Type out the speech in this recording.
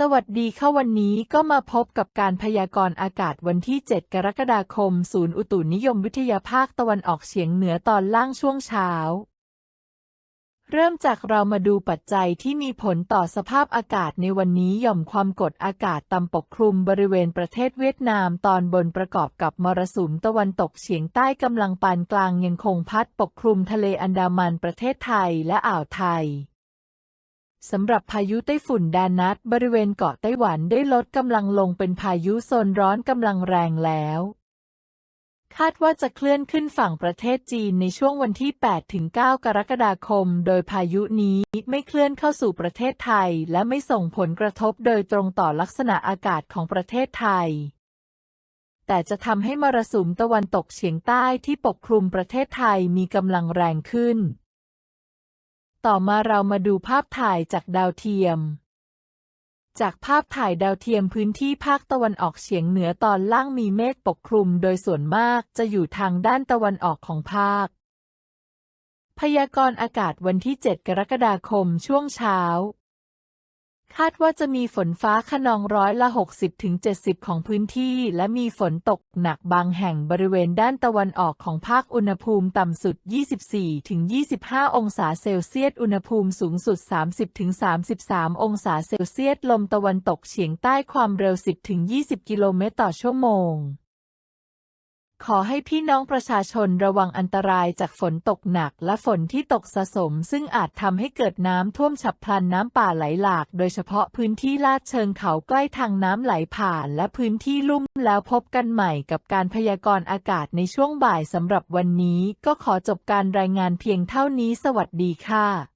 สวัสดีค่ะวันนี้ก็มาพบกับการพยากรณ์อากาศวันที่ 7 กรกฎาคม ศูนย์อุตุนิยมวิทยาภาคตะวันออกเฉียงเหนือตอนล่างช่วงเช้า เริ่มจากเรามาดูปัจจัยที่มีผลต่อสภาพอากาศในวันนี้หย่อมความกดอากาศต่ำปกคลุมบริเวณประเทศเวียดนามตอนบนประกอบกับมรสุมตะวันตกเฉียงใต้กำลังปานกลางยังคงพัดปกคลุมทะเลอันดามันประเทศไทยและอ่าวไทย สำหรับพายุไต้ฝุ่นดานัทบริเวณเกาะไต้หวันได้ลดกำลังลงเป็นพายุโซนร้อนกำลังแรงแล้ว คาดว่าจะเคลื่อนขึ้นฝั่งประเทศจีนในช่วงวันที่ 8-9 กรกฎาคม โดยพายุนี้ไม่เคลื่อนเข้าสู่ประเทศไทย และไม่ส่งผลกระทบโดยตรงต่อลักษณะอากาศของประเทศไทย แต่จะทำให้มรสุมตะวันตกเฉียงใต้ที่ปกคลุมประเทศไทยมีกำลังแรงขึ้น ต่อมาเรามาดูภาพถ่ายจากดาวเทียม จากภาพถ่ายดาวเทียมพื้นที่ภาคตะวันออกเฉียงเหนือตอนล่างมีเมฆปกคลุมโดยส่วนมากจะอยู่ทางด้านตะวันออกของภาค พยากรณ์อากาศวันที่ 7 กรกฎาคมช่วงเช้า คาดว่าจะมีฝนฟ้าขนองร้อยละ 60-70 ของพื้นที่ และมีฝนตกหนักบางแห่งบริเวณด้านตะวันออกของภาคอุณหภูมิต่ำสุด 24-25 องศาเซลเซียส อุณหภูมิสูงสุด 30-33 องศาเซลเซียส ลมตะวันตกเฉียงใต้ความเร็ว 10-20 กิโลเมตรต่อชั่วโมง ขอให้พี่น้องประชาชนระวังอันตรายจากฝนตกหนักและฝนที่ตกสะสม ซึ่งอาจทำให้เกิดน้ำท่วมฉับพลันน้ำป่าไหลหลาก โดยเฉพาะพื้นที่ลาดเชิงเขาใกล้ทางน้ำไหลผ่านและพื้นที่ลุ่มแล้วพบกันใหม่กับการพยากรณ์อากาศในช่วงบ่ายสำหรับวันนี้ ก็ขอจบการรายงานเพียงเท่านี้สวัสดีค่ะ